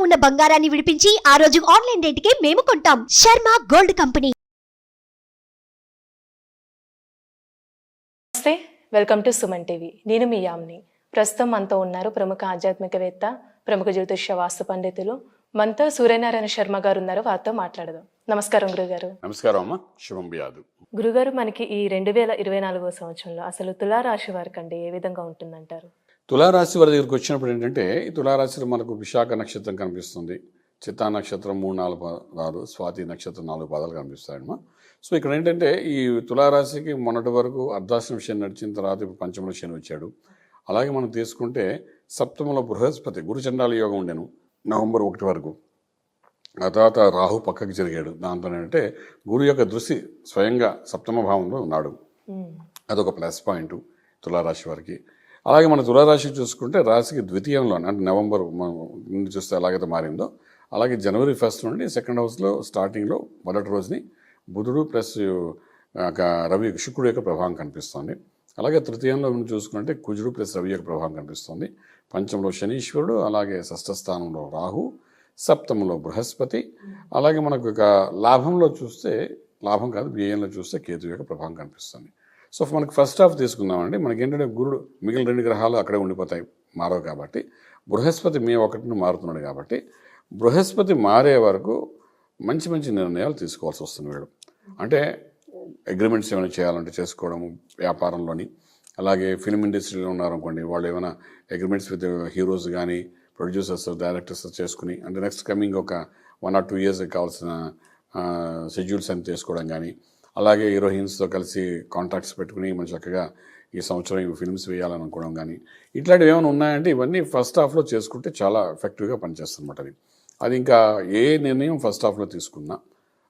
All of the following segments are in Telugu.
ఉన్న బంగారాన్ని విడిపించి ఆ రోజు ఆన్లైన్ రేటుకే మేము కొంటాం. Sharma gold company. నమస్తే వెల్కమ్ టు సుమన్ టీవీ. నేను మీ యామ్ని. ప్రస్తుతం మనతో ఉన్నారు ప్రముఖ ఆధ్యాత్మికవేత్త ప్రముఖ జ్యోతిష్య వాస్తు పండితులు మనతో సూర్యనారాయణ శర్మ గారు ఉన్నారు వారితో మాట్లాడదాం. నమస్కారం గురుగారు. నమస్కారం అమ్మ. శుభం గురుగారు మనకి ఈ రెండు వేల ఇరవై నాలుగో సంవత్సరంలో అసలు తులారాశి వారికి అండి ఏ విధంగా ఉంటుందంటారు? తులారాశి వారి దగ్గరికి వచ్చినప్పుడు ఏంటంటే ఈ తులారాశిలో మనకు విశాఖ నక్షత్రం కనిపిస్తుంది. చిత్తా నక్షత్రం మూడు నాలుగు పదాలు స్వాతి నక్షత్రం నాలుగు పదాలు కనిపిస్తాయమ్మా సో ఇక్కడ ఏంటంటే ఈ తులారాశికి మొన్నటి వరకు అర్ధాశ్రమ శని నడిచిన తర్వాత ఇప్పుడు పంచమల శని వచ్చాడు. అలాగే మనం తీసుకుంటే సప్తమంలో బృహస్పతి గురుచండాల యోగం ఉండెను నవంబర్ ఒకటి వరకు. ఆ తర్వాత రాహు పక్కకి జరిగాడు. దాంతో ఏంటంటే గురు యొక్క దృష్టి స్వయంగా సప్తమ భావంలో ఉన్నాడు. అదొక ప్లస్ పాయింట్ తులారాశి వారికి. అలాగే మన తులారాశి చూసుకుంటే రాశికి ద్వితీయంలో అంటే నవంబర్ మనం నుండి చూస్తే ఎలాగైతే మారిందో అలాగే జనవరి ఫస్ట్ నుండి సెకండ్ హౌస్లో స్టార్టింగ్లో మొదటి రోజుని బుధుడు ప్లస్ ఒక రవి శుక్రుడు యొక్క ప్రభావం కనిపిస్తుంది. అలాగే తృతీయంలో మనం చూసుకుంటే కుజుడు ప్లస్ రవి యొక్క ప్రభావం కనిపిస్తుంది. పంచంలో శనీశ్వరుడు అలాగే షష్ఠ స్థానంలో రాహు సప్తమంలో బృహస్పతి అలాగే మనకు ఒక లాభంలో చూస్తే లాభం కాదు వ్యయంలో చూస్తే కేతు యొక్క ప్రభావం కనిపిస్తుంది. సో మనకు ఫస్ట్ హాఫ్ తీసుకుందామండి. మనకి ఏంటంటే గురుడు మిగిలిన రెండు గ్రహాలు అక్కడే ఉండిపోతాయి మారవు కాబట్టి. బృహస్పతి మే ఒకటిని మారుతున్నాడు కాబట్టి. బృహస్పతి మారే వరకు మంచి మంచి నిర్ణయాలు తీసుకోవాల్సి వస్తుంది వీళ్ళు అంటే అగ్రిమెంట్స్ ఏమైనా చేయాలంటే చేసుకోవడం వ్యాపారంలోని. అలాగే ఫిల్మ్ ఇండస్ట్రీలో ఉన్నారనుకోండి వాళ్ళు ఏమైనా అగ్రిమెంట్స్ విత్ హీరోస్ కానీ ప్రొడ్యూసర్స్ డైరెక్టర్స్ చేసుకుని అంటే నెక్స్ట్ కమింగ్ ఒక వన్ ఆర్ టూ ఇయర్స్ కావాల్సిన షెడ్యూల్స్ అని తీసుకోవడం కానీ అలాగే హీరోయిన్స్తో కలిసి కాంట్రాక్ట్స్ పెట్టుకుని మనం చక్కగా ఈ సంవత్సరం ఈ ఫిల్మ్స్ వేయాలని అనుకోవడం కానీ ఇట్లాంటివి ఏమైనా ఉన్నాయంటే ఇవన్నీ ఫస్ట్ హాఫ్లో చేసుకుంటే చాలా ఎఫెక్టివ్గా పనిచేస్తుందన్నమాట అది. అది ఇంకా ఏ నిర్ణయం ఫస్ట్ హాఫ్లో తీసుకున్నా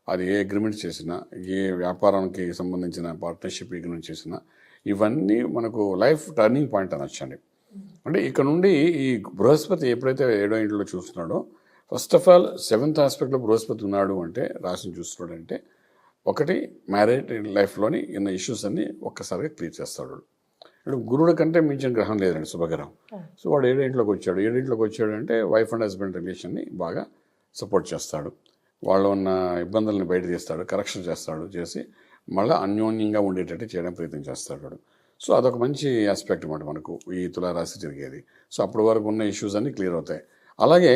అది ఏ అగ్రిమెంట్ చేసినా ఏ వ్యాపారానికి సంబంధించిన పార్ట్నర్షిప్ అగ్రిమెంట్ చేసినా ఇవన్నీ మనకు లైఫ్ టర్నింగ్ పాయింట్ అనొచ్చండి అంటే ఇక్కడ నుండి ఈ బృహస్పతి ఎప్పుడైతే ఏడో ఇంట్లో చూస్తున్నాడో ఫస్ట్ ఆఫ్ ఆల్ సెవెంత్ ఆస్పెక్ట్లో బృహస్పతి ఉన్నాడు అంటే రాశిని చూస్తున్నాడు అంటే ఒకటి మ్యారేజ్ లైఫ్లోని ఉన్న ఇష్యూస్ అన్ని ఒక్కసారిగా క్లియర్ చేస్తాడు ఇప్పుడు గురుడు కంటే మించిన గ్రహం లేదండి శుభగ్రహం. సో వాడు ఏడింట్లోకి వచ్చాడు. ఏడింట్లోకి వచ్చాడు అంటే వైఫ్ అండ్ హస్బెండ్ రిలేషన్ని బాగా సపోర్ట్ చేస్తాడు. వాళ్ళు ఉన్న ఇబ్బందుల్ని బయట తీస్తాడు కరెక్షన్ చేస్తాడు చేసి మళ్ళీ అన్యోన్యంగా ఉండేటట్టు చేయడం ప్రయత్నం చేస్తాడు వాడు. సో అదొక మంచి ఆస్పెక్ట్ అన్నమాట మనకు ఈ తులారాశి జరిగేది సో అప్పటి వరకు ఉన్న ఇష్యూస్ అన్నీ క్లియర్ అవుతాయి. అలాగే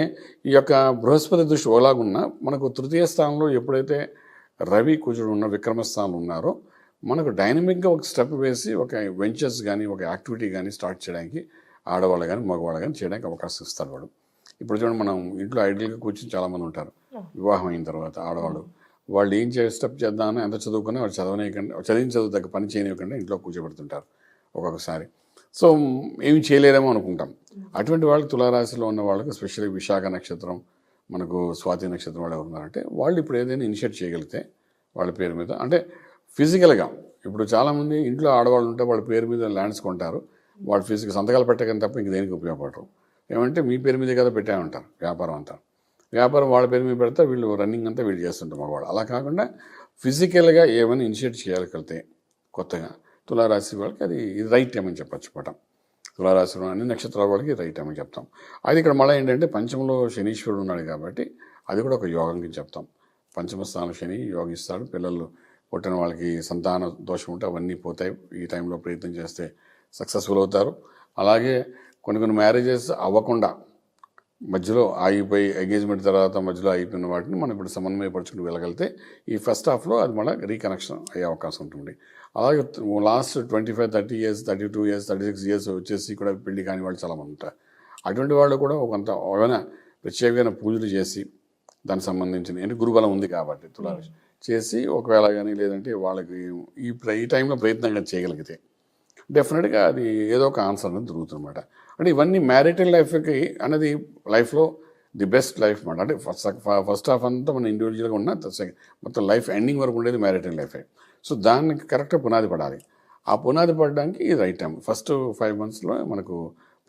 ఈ యొక్క బృహస్పతి దృష్టి ఓలాగున్నా మనకు తృతీయ స్థానంలో ఎప్పుడైతే రవి కుజుడు ఉన్న విక్రమస్థానంలో ఉన్నారో. మనకు డైనమిక్గా ఒక స్టెప్ వేసి ఒక వెంచర్స్ కానీ ఒక యాక్టివిటీ కానీ స్టార్ట్ చేయడానికి ఆడవాళ్ళు కానీ మగవాళ్ళు కానీ చేయడానికి అవకాశం ఇస్తాడు వాడు. ఇప్పుడు చూడండి మనం ఇంట్లో ఐడియల్గా కూర్చొని చాలామంది ఉంటారు. వివాహం అయిన తర్వాత ఆడవాళ్ళు. వాళ్ళు ఏం చే స్టెప్ చేద్దామని ఎంత చదువుకున్నా వాళ్ళు చదవనీయకుండా చదివిన చదువు దగ్గర పని చేయనివ్వకుండా ఇంట్లో కూర్చోబెడుతుంటారు ఒక్కొక్కసారి. సో ఏమి చేయలేరేమో అనుకుంటాం. అటువంటి వాళ్ళకి తులారాశిలో ఉన్న వాళ్ళకి స్పెషల్లీ విశాఖ నక్షత్రం మనకు స్వాతి నక్షత్రం వాళ్ళు ఎవరు ఉన్నారంటే వాళ్ళు ఇప్పుడు ఏదైనా ఇనిషియేట్ చేయగలిగితే వాళ్ళ పేరు మీద. అంటే ఫిజికల్గా ఇప్పుడు చాలామంది ఇంట్లో ఆడవాళ్ళు ఉంటే వాళ్ళ పేరు మీద ల్యాండ్స్ కొంటారు. వాళ్ళు ఫిజికల్ సంతకాలు పెట్టకని తప్ప ఇంక దేనికి ఉపయోగపడరు. ఏమంటే మీ పేరు మీదే కదా పెట్టామంటారు వ్యాపారం అంతా. వ్యాపారం వాళ్ళ పేరు మీద పెడితే వీళ్ళు రన్నింగ్ అంతా వీళ్ళు చేస్తుంటారు మగవాళ్ళు అలా కాకుండా ఫిజికల్గా ఏమైనా ఇనిషియేట్ చేయగలిగితే కొత్తగా తులారాశి వాళ్ళకి అది రైట్ టైం అని చెప్పచ్చు పటం. తులారాశిలో అన్ని నక్షత్రాల వాళ్ళకి రైట్ అని చెప్తాం. అది ఇక్కడ మళ్ళీ ఏంటంటే పంచమంలో శనీశ్వరుడు ఉన్నాడు కాబట్టి అది కూడా ఒక యోగం కింద చెప్తాం. పంచమ స్థానం శని యోగిస్తాడు. పిల్లలు పుట్టిన వాళ్ళకి సంతాన దోషం ఉంటే అవన్నీ పోతాయి. ఈ టైంలో ప్రయత్నం చేస్తే సక్సెస్ఫుల్ అవుతారు. అలాగే కొన్ని కొన్ని మ్యారేజెస్ అవ్వకుండా మధ్యలో ఆగిపోయి ఎంగేజ్మెంట్ తర్వాత మధ్యలో అయిపోయిన వాటిని మనం ఇప్పుడు సమన్వయపరచుకుని వెళ్ళగలిగితే ఈ ఫస్ట్ హాఫ్లో అది మళ్ళీ రీకనెక్షన్ అయ్యే అవకాశం ఉంటుంది. అలాగే last twenty five thirty years thirty two years thirty six years వచ్చేసి కూడా పెళ్ళి కాని వాళ్ళు చాలామంది ఉంటారు అటువంటి వాళ్ళు కూడా ఒక కొంత ఏమైనా ప్రత్యేకమైన పూజలు చేసి దానికి సంబంధించిన అంటే గురుబలం ఉంది కాబట్టి తులా చేసి ఒకవేళ కానీ లేదంటే వాళ్ళకి ఈ ప్ర- ఈ టైంలో ప్రయత్నంగా చేయగలిగితే డెఫినెట్గా అది ఏదో ఒక ఆన్సర్ అనేది దొరుకుతుందన్నమాట. అంటే ఇవన్నీ మ్యారిటల్ లైఫ్కి అనేది లైఫ్లో ది బెస్ట్ లైఫ్ అనమాట అంటే ఫస్ట్ ఫస్ట్ హాఫ్ అంతా మన ఇండివిజువల్గా ఉన్న సెకండ్ మొత్తం లైఫ్ ఎండింగ్ వరకు ఉండేది మ్యారిటల్ లైఫే. సో దానికి కరెక్ట్గా పునాది పడాలి. ఆ పునాది పడడానికి ఇది రైట్ టైం ఫస్ట్ ఫైవ్ మంత్స్లో మనకు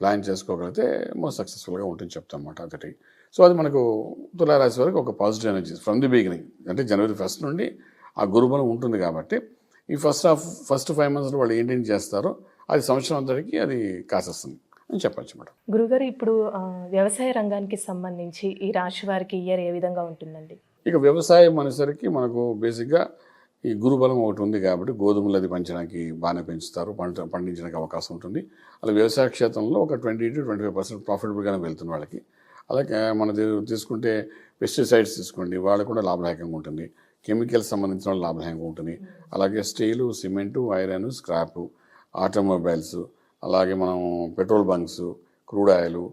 ప్లాన్ చేసుకోగలిగితే మోస్ట్ సక్సెస్ఫుల్గా ఉంటుంది చెప్తాం అన్నమాట అదటి సో అది మనకు తులారాశి వరకు ఒక positive energy from the beginning. అంటే జనవరి ఫస్ట్ నుండి ఆ గురుబలం ఉంటుంది కాబట్టి ఈ ఫస్ట్ హాఫ్ ఫస్ట్ ఫైవ్ మంత్స్లో వాళ్ళు ఏంటేం చేస్తారో అది సంవత్సరం అంతటికి అది కాసేస్తుంది. అని చెప్పచ్చు మేడం. గురుగారు ఇప్పుడు వ్యవసాయ రంగానికి సంబంధించి ఈ రాశి వారికి ఇయర్ ఏ విధంగా ఉంటుందండి? ఇక వ్యవసాయం అనేసరికి మనకు బేసిక్గా ఈ గురుబలం ఒకటి ఉంది కాబట్టి గోధుమలు అది పెంచడానికి బాగానే పెంచుతారు పంట పండించడానికి అవకాశం ఉంటుంది. అలా వ్యవసాయ క్షేత్రంలో ఒక twenty to twenty five percent ప్రాఫిటబుల్గానే వెళ్తుంది వాళ్ళకి. అలాగే మన తీసుకుంటే పెస్టిసైడ్స్ తీసుకోండి వాళ్ళకు కూడా లాభదాయకంగా ఉంటుంది. కెమికల్స్ సంబంధించిన వాళ్ళు లాభదాయకంగా ఉంటుంది. అలాగే steel cement iron scrap automobiles అలాగే మనం petrol bunks crude oil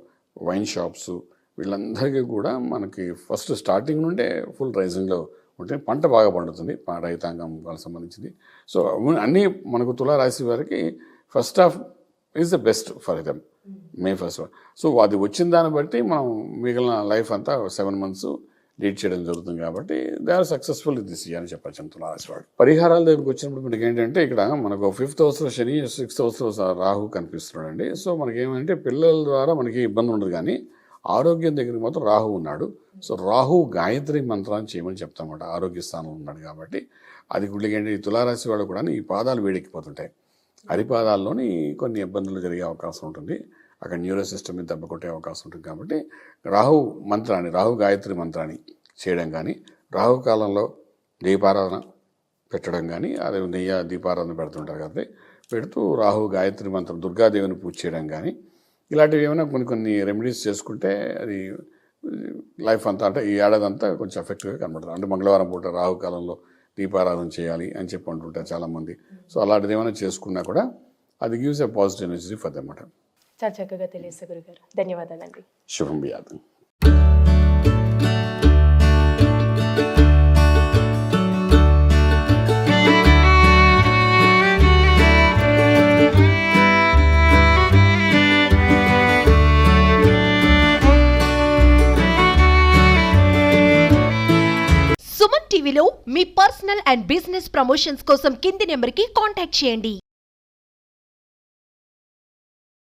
wine shops వీళ్ళందరికీ కూడా మనకి ఫస్ట్ స్టార్టింగ్ నుండే ఫుల్ రైజింగ్లో ఉంటే పంట బాగా పండుతుంది రైతాంగం వాళ్ళకి సంబంధించింది. సో అన్నీ మనకు తులారాశి వారికి first half is the best for them May first so అది వచ్చిన దాన్ని బట్టి మనం మిగిలిన లైఫ్ అంతా సెవెన్ మంత్స్ లీడ్ చేయడం జరుగుతుంది కాబట్టి they are successful this year అని చెప్పచ్చు తులారాశి వాడు పరిహారాల దగ్గరికి వచ్చినప్పుడు మనకి ఏంటంటే ఇక్కడ మనకు ఫిఫ్త్ హౌస్లో శని సిక్స్త్ హౌస్లో రాహు కనిపిస్తున్నాడండి. సో మనకి ఏమంటే పిల్లల ద్వారా మనకి ఇబ్బంది ఉండదు కానీ ఆరోగ్యం దగ్గర మాత్రం రాహు ఉన్నాడు. సో రాహు గాయత్రి మంత్రాన్ని చేయమని చెప్తామన్నమాట. ఆరోగ్య స్థానంలో ఉన్నాడు కాబట్టి అది గుళ్ళకి ఈ తులారాశి వాళ్ళు కూడా ఈ పాదాలు వేడెక్కిపోతుంటాయి. అరిపాదాల్లోని కొన్ని ఇబ్బందులు జరిగే అవకాశం ఉంటుంది. అక్కడ న్యూరో సిస్టమ్ మీద దెబ్బ కొట్టే అవకాశం ఉంటుంది కాబట్టి రాహు మంత్రాన్ని రాహు గాయత్రి మంత్రాన్ని చేయడం కానీ రాహు కాలంలో దీపారాధన పెట్టడం కానీ అదే నెయ్య దీపారాధన పెడుతుంటారు కాబట్టి పెడుతూ రాహు గాయత్రి మంత్రం దుర్గాదేవిని పూజ చేయడం కానీ ఇలాంటివి ఏమైనా కొన్ని కొన్ని రెమెడీస్ చేసుకుంటే అది లైఫ్ అంతా అంటే ఈ ఏడాది అంతా కొంచెం ఎఫెక్టివ్గా కనబడుతుంది. అంటే మంగళవారం పూట రాహు కాలంలో దీపారాధన చేయాలి అని చెప్పి అంటుంటారు చాలామంది. సో అలాంటిది ఏమైనా చేసుకున్నా కూడా అది gives a positive energy for దన్నమాట చాలా చక్కగా తెలియదు గురుగారు. ధన్యవాదాలండి. శుభం బియాదం సుమన్ టీవీలో మీ పర్సనల్ అండ్ బిజినెస్ ప్రమోషన్స్ కోసం కింది నెంబర్కి కాంటాక్ట్ చేయండి.